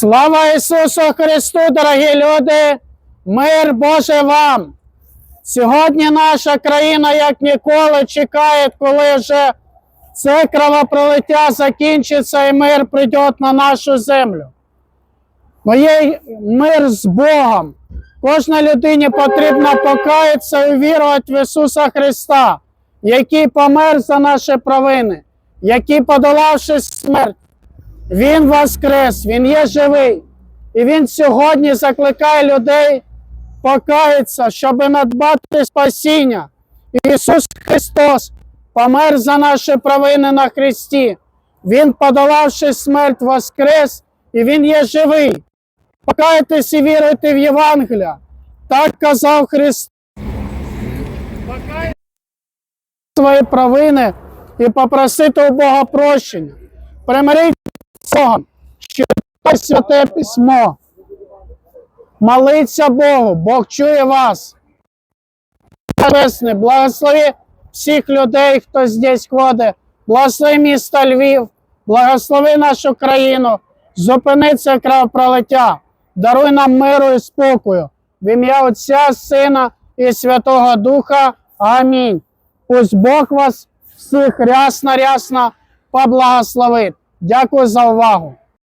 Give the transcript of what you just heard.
Слава Ісусу Христу, дорогі люди! Мир Боже вам! Сьогодні наша країна, як ніколи, чекає, коли вже це кровопролиття закінчиться і мир прийде на нашу землю. Моє мир з Богом. Кожній людині потрібно покаятися і вірувати в Ісуса Христа, який помер за наші провини, який, подолавши смерть, Він воскрес, Він є живий. І Він сьогодні закликає людей покаятися, щоб надбати спасіння. Ісус Христос помер за наші провини на Христі. Він, подолавши смерть, воскрес, і Він є живий. Покайтесь і віруйте в Євангелія. Так казав Христос. Покайтесь свої провини і попросити у Бога прощення. Примиріть Богом, читайте святе письмо. Молиться Богу, Бог чує вас. Небесний, благослови всіх людей, хто здесь ходить. Благослови місто Львів, благослови нашу країну, зупини це кровопролиття, даруй нам миру і спокою. В ім'я Отця, Сина і Святого Духа. Амінь. Пусть Бог вас всіх рясно-рясно поблагословить. Дякую за увагу.